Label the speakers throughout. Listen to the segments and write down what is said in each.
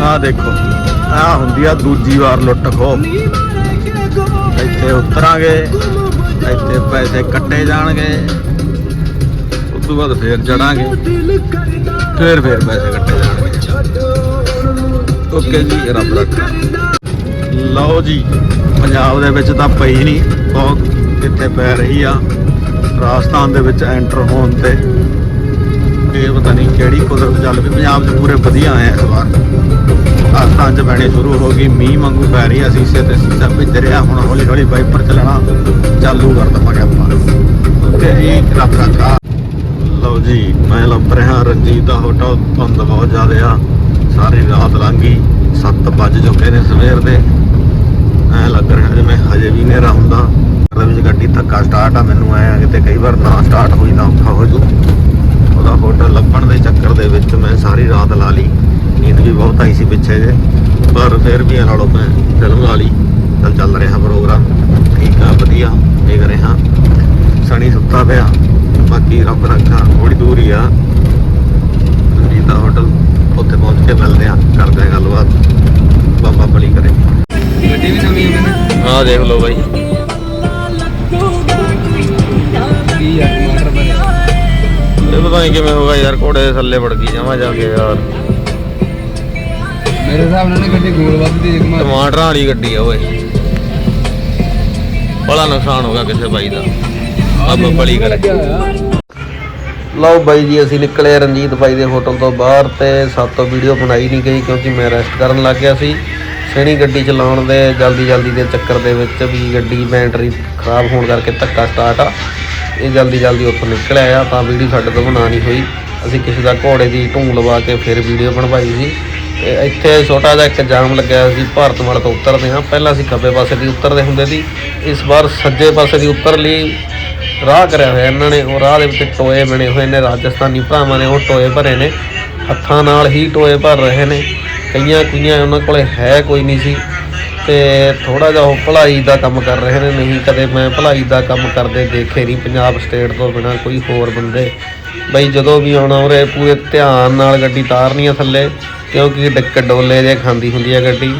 Speaker 1: ਆਹ ਦੇਖੋ। ਆਹ ਹੁੰਦੀ ਆ ਦੂਜੀ ਵਾਰ ਲੁੱਟ ਖੋ ਇੱਥੇ ਉਤਰਾਂਗੇ, ਇੱਥੇ ਪੈਸੇ ਕੱਟੇ ਜਾਣਗੇ। ਉਸ ਤੋਂ ਬਾਅਦ ਫੇਰ ਚੜਾਂਗੇ ਫੇਰ ਫੇਰ ਪੈਸੇ ਕੱਟੇ ਜਾਣਗੇ। ਓਕੇ ਜੀ, ਰੱਬ ਰੱਖਾ ਲਓ ਜੀ, ਪੰਜਾਬ ਦੇ ਵਿੱਚ ਤਾਂ ਪਈ ਨਹੀਂ। ਬਹੁਤ ਕਿੱਥੇ ਪੈ ਰਹੀ ਆ। ਰਾਜਸਥਾਨ ਦੇ ਵਿੱਚ ਐਂਟਰ ਹੋਣ ਤੇ। ਇਹ ਪਤਾ ਨਹੀਂ ਕਿਹੜੀ ਕੁਦਰਤ ਚੱਲ ਪਈ। ਪੰਜਾਬ 'ਚ ਪੂਰੇ ਵਧੀਆ ਆਏ ਆ ਇਸ ਵਾਰ ਰਾਜਸਥਾਨ 'ਚ ਪੈਣੀ ਸ਼ੁਰੂ ਹੋ ਗਈ। ਮੀਂਹ ਵਾਂਗੂ ਪੈ ਰਹੀ ਆ ਸੀਸੇ ਤੇ ਸੀਸਾ ਭਿੱਜ ਰਿਹਾ। ਹੁਣ ਹੌਲੀ ਹੌਲੀ ਵਾਈਪਰ ਚੱਲਣਾ ਚਾਲੂ ਕਰ ਦਵਾਂਗੇ ਆਪਾਂ। ਓਕੇ ਜੀ ਰੱਬ ਰੱਖਾ ਲਓ ਜੀ, ਮੈਂ ਲੱਭ ਰਿਹਾ ਰਣਜੀਤ ਦਾ ਹੋਟਲ ਧੁੰਦ ਬਹੁਤ ਜ਼ਿਆਦਾ ਆ। ਸਾਰੀ ਰਾਤ ਲੰਘ ਗਈ। 7 ਵੱਜ ਚੁੱਕੇ ਨੇ ਸਵੇਰ ਦੇ। ਐ ਲੱਗ ਰਿਹਾ ਜਿਵੇਂ ਹਜੇ ਵੀ ਹਨੇਰਾ ਹੁੰਦਾ। ਉਹਦੇ ਵਿੱਚ ਗੱਡੀ ਧੱਕਾ ਸਟਾਰਟ ਆ। ਮੈਨੂੰ ਆਇਆ ਕਿਤੇ ਕਈ ਵਾਰ ਨਾ ਸਟਾਰਟ ਹੋਈ, ਨਾ ਔਖਾ ਹੋ ਜੂ ਉਹਦਾ ਹੋਟਲ ਲੱਭਣ ਦੇ ਚੱਕਰ ਦੇ ਵਿੱਚ ਮੈਂ ਸਾਰੀ ਰਾਤ ਲਾ ਲਈ। ਨੀਂਦ ਬਹੁਤ ਆਈ ਸੀ ਪਿੱਛੇ ਜੇ ਪਰ ਫਿਰ ਵੀ ਇਹ ਨਾਲੋਂ ਮੈਂ ਫਿਲਮ ਲਾ ਲਈ ਚੱਲ ਚੱਲ ਰਿਹਾ ਪ੍ਰੋਗਰਾਮ। ਠੀਕ ਆ, ਵਧੀਆ, ਦੇਖ ਰਿਹਾ। ਸਣੀ ਸੁੱਤਾ ਪਿਆ, ਬਾਕੀ ਰੱਬ ਰੱਖਾ ਥੋੜੀ ਦੂਰ ਹੀ ਆ। ਰਣਜੀਤ ਹੋਟਲ ਉੱਥੇ ਪਹੁੰਚ ਕੇ ਮਿਲਦੇ ਆ, ਕਰਦੇ ਆ ਗੱਲਬਾਤ। ਬਾਬਾ ਬਲੀ ਕਰੇ।
Speaker 2: ਗੱਡੀ ਵੀ ਨਵੀਂ ਹੋ ਗਈ
Speaker 1: ਦੇਖ ਲਓ ਬਾਈ।
Speaker 2: ਕੀ ਯਾਰ ਟਮਾਟਰ ਭਰਿਆ
Speaker 1: ਇਹ ਪਤਾ ਨਹੀਂ ਕਿਵੇਂ ਹੋਗਾ ਯਾਰ, ਘੋੜੇ ਦੇ ਥੱਲੇ ਵੜ ਗਈ ਜਮਾ ਜਾ ਕੇ ਯਾਰ।
Speaker 2: ਮੇਰੇ ਹਿਸਾਬ ਨਾਲ ਨਾ ਗੱਡੀ ਗੋਲ ਵੱਧਦੀ ਇੱਕ ਮਾਰ
Speaker 1: ਟਮਾਟਰਾਂ ਵਾਲੀ ਗੱਡੀ ਆ ਓਏ। ਬੜਾ ਨੁਕਸਾਨ ਹੋ ਗਿਆ ਕਿਸੇ ਬਾਈ ਦਾ। ਬਾਬਾ ਬਲੀ ਕਰੇ। ਲਓ ਬਾਈ ਜੀ ਅਸੀਂ ਨਿਕਲੇ ਰਣਜੀਤ ਬਾਈ ਦੇ ਹੋਟਲ ਤੋਂ ਬਾਹਰ ਤੇ ਸਾਤੋਂ ਵੀਡੀਓ ਬਣਾਈ ਨਹੀਂ ਗਈ ਕਿਉਂਕਿ ਮੈਂ ਰੈਸਟ ਕਰਨ ਲੱਗ ਗਿਆ ਸੀ। ਸਣੀ ਗੱਡੀ ਚਲਾਉਣ ਦੇ ਜਲਦੀ ਜਲਦੀ ਦੇ ਚੱਕਰ ਦੇ ਵਿੱਚ ਵੀ ਗੱਡੀ ਬੈਟਰੀ ਖਰਾਬ ਹੋਣ ਕਰਕੇ ਧੱਕਾ ਸਟਾਰਟ ਆ। ਇਹ ਜਲਦੀ ਜਲਦੀ ਉੱਥੋਂ ਨਿਕਲ ਆਇਆ ਤਾਂ ਵੀਡੀਓ ਸਾਡੇ ਤੋਂ ਬਣਾ ਨਹੀਂ ਹੋਈ। ਅਸੀਂ ਕਿਸੇ ਦਾ ਘੋੜੇ ਦੀ ਢੂੰਗ ਲਵਾ ਕੇ ਫਿਰ ਵੀਡੀਓ ਬਣਵਾਈ ਸੀ। ਤੇ ਇੱਥੇ ਛੋਟਾ ਜਿਹਾ ਇੱਕ ਜਾਮ ਲੱਗਿਆ ਸੀ ਭਾਰਤਮਾਲਾ ਤੋਂ ਉਤਰਦੇ ਹਾਂ। ਪਹਿਲਾਂ ਅਸੀਂ ਖੱਬੇ ਪਾਸੇ ਦੀ ਉਤਰਦੇ ਹੁੰਦੇ ਸੀ। ਇਸ ਵਾਰ ਸੱਜੇ ਪਾਸੇ ਦੀ ਉਤਰ ਲਈ ਰਾਹ ਕਰਿਆ ਹੋਇਆ ਇਹਨਾਂ ਨੇ। ਉਹ ਰਾਹ ਦੇ ਵਿੱਚ ਟੋਏ ਬਣੇ ਹੋਏ ਨੇ, ਰਾਜਸਥਾਨੀ ਭਰਾਵਾਂ ਨੇ ਉਹ ਟੋਏ ਭਰੇ ਨੇ। ਹੱਥਾਂ ਨਾਲ ਹੀ ਟੋਏ ਭਰ ਰਹੇ ਨੇ। ਕਈਆਂ ਕਈਆਂ ਉਹਨਾਂ ਕੋਲੇ ਹੈ ਕੋਈ ਨਹੀਂ ਸੀ। ਤੇ ਥੋੜਾ ਜਿਹਾ ਉਹ ਭਲਾਈ ਦਾ ਕੰਮ ਕਰ ਰਹੇ ਨੇ, ਨਹੀਂ ਕਦੇ ਮੈਂ ਭਲਾਈ ਦਾ ਕੰਮ ਕਰਦੇ ਦੇਖੇ ਨਹੀਂ ਪੰਜਾਬ ਸਟੇਟ ਤੋਂ ਬਿਨਾ ਕੋਈ ਹੋਰ ਬੰਦੇ। ਬਈ ਜਦੋਂ ਵੀ ਆਉਣਾ ਉਰੇ ਪੂਰੇ ਧਿਆਨ ਨਾਲ ਗੱਡੀ ਤਾਰਨੀ ਆ ਥੱਲੇ, ਕਿਉਂਕਿ ਡੱਕ ਡੋਲੇ ਜੇ ਖਾਂਦੀ ਹੁੰਦੀ ਆ ਗੱਡੀ,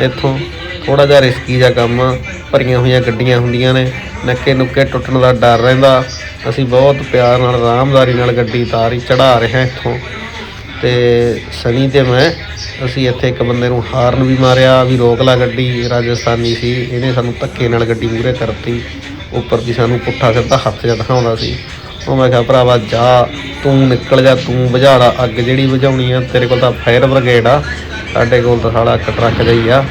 Speaker 1: ਇੱਥੋਂ ਥੋੜਾ ਜਿਹਾ ਰਿਸਕੀ ਜਿਹਾ ਕੰਮ ਆ, ਭਰੀਆਂ ਹੋਈਆਂ ਗੱਡੀਆਂ ਹੁੰਦੀਆਂ ਨੇ, ਨੱਕੇ ਨੁੱਕੇ ਟੁੱਟਣ ਦਾ ਡਰ ਰਹਿੰਦਾ। ਅਸੀਂ ਬਹੁਤ ਪਿਆਰ ਨਾਲ, ਆਰਾਮਦਾਰੀ ਨਾਲ ਗੱਡੀ ਤਾਰੀ ਚੜਾ ਰਹੇ ਹਾਂ ਇੱਥੋਂ। ਤੇ ਸਨੀ ਤੇ ਮੈਂ ਅਸੀਂ ਇੱਥੇ ਇੱਕ ਬੰਦੇ ਨੂੰ ਹਾਰਨ ਵੀ ਮਾਰਿਆ, ਵੀ ਰੋਕ ਲਾ ਗੱਡੀ, ਰਾਜਸਥਾਨੀ ਸੀ। ਇਹਨੇ ਸਾਨੂੰ ਧੱਕੇ ਨਾਲ ਗੱਡੀ ਮੂਰੇ ਕਰਤੀ। ਉੱਪਰ ਦੀ ਸਾਨੂੰ ਪੁੱਠਾ ਸਿੱਧਾ ਹੱਥ ਜਿਹਾ ਦਿਖਾਉਂਦਾ ਸੀ। ਉਹ ਮੈਂ ਕਿਹਾ, ਭਰਾਵਾ, ਜਾ, ਤੂੰ ਨਿਕਲ ਜਾ, ਤੂੰ ਬੁਝਾੜਾ ਅੱਗ ਜਿਹੜੀ ਬੁਝਾਉਣੀ ਆ, ਤੇਰੇ ਕੋਲ ਤਾਂ ਫਾਇਰ ਬ੍ਰਿਗੇਡ ਆ। ਸਾਡੇ ਕੋਲ ਤਾਂ ਸਾਲਾ ਇੱਕ ਟਰੱਕ ਜਿਹੀ ਆ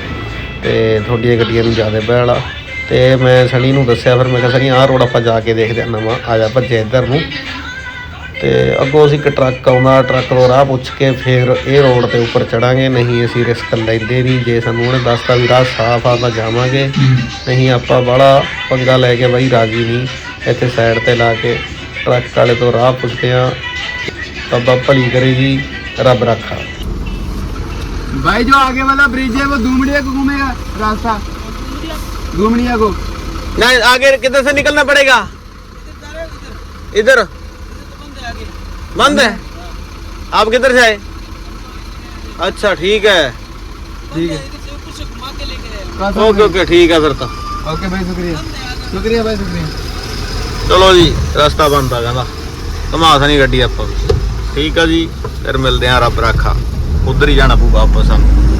Speaker 1: ਤੇ ਤੁਹਾਡੀਆਂ ਗੱਡੀਆਂ ਨੂੰ ਜ਼ਿਆਦਾ ਬਹਿਲ ਆ ਤੇ ਮੈਂ ਸਣੀ ਨੂੰ ਦੱਸਿਆ, ਫਿਰ ਮੈਂ ਕਿਹਾ ਸਣੀ ਆਹ ਰੋਡ ਆਪਾਂ ਜਾ ਕੇ ਦੇਖਦੇ ਆ ਨਵਾਂ। ਆ ਜਾ ਭੱਜੇ ਇੱਧਰ ਨੂੰ। ਤੇ ਅੱਗੋਂ ਅਸੀਂ ਇੱਕ ਟਰੱਕ ਆਉਂਦਾ ਟਰੱਕ ਤੋਂ ਰਾਹ ਪੁੱਛ ਕੇ ਫਿਰ ਇਹ ਰੋਡ ਤੇ ਉੱਪਰ ਚੜਾਂਗੇ ਨਹੀਂ ਅਸੀਂ ਰਿਸਕ ਲੈਂਦੇ ਨਹੀਂ ਜੇ ਸਾਨੂੰ ਉਹਨੇ ਦੱਸਤਾ ਵੀ ਰਾਹ ਸਾਫ਼ ਆ ਤਾਂ ਜਾਵਾਂਗੇ ਨਹੀਂ ਆਪਾਂ ਬੜਾ ਪੰਗਾ ਲੈ ਕੇ ਬਾਈ ਰਾਜੀ ਨਹੀਂ ਇੱਥੇ ਸਾਈਡ ਤੇ ਲਾ ਕੇ ਟਰੱਕ ਵਾਲੇ ਤੋਂ ਰਾਹ ਪੁੱਛਦੇ ਆ ਬਾਬਾ ਭਲੀ ਕਰੇ ਜੀ ਰੱਬ ਰੱਖਾ
Speaker 2: भाई जो आगे वाला ब्रिज है वो दुमड़िया को घूमेगा रास्ता दुमड़िया को
Speaker 1: नहीं आगे किधर से निकलना पड़ेगा इधर बंद है आप किधर से आए अच्छा ठीक है
Speaker 2: ठीक है
Speaker 1: ओके ओके ठीक है फिर तो
Speaker 2: ओके भाई शुक्रिया शुक्रिया भाई शुक्रिया
Speaker 1: ਚਲੋ ਜੀ ਰਸਤਾ ਬੰਦ ਆ ਕਹਿੰਦਾ ਘਮਾ ਸਣੀ ਗੱਡੀ ਆਪਾਂ ਵੀ। ਠੀਕ ਆ ਜੀ ਫਿਰ ਮਿਲਦੇ ਆ ਰੱਬ ਰਾਖਾ ਉਧਰ ਹੀ ਜਾਣਾ ਪਊ ਵਾਪਸ ਸਾਨੂੰ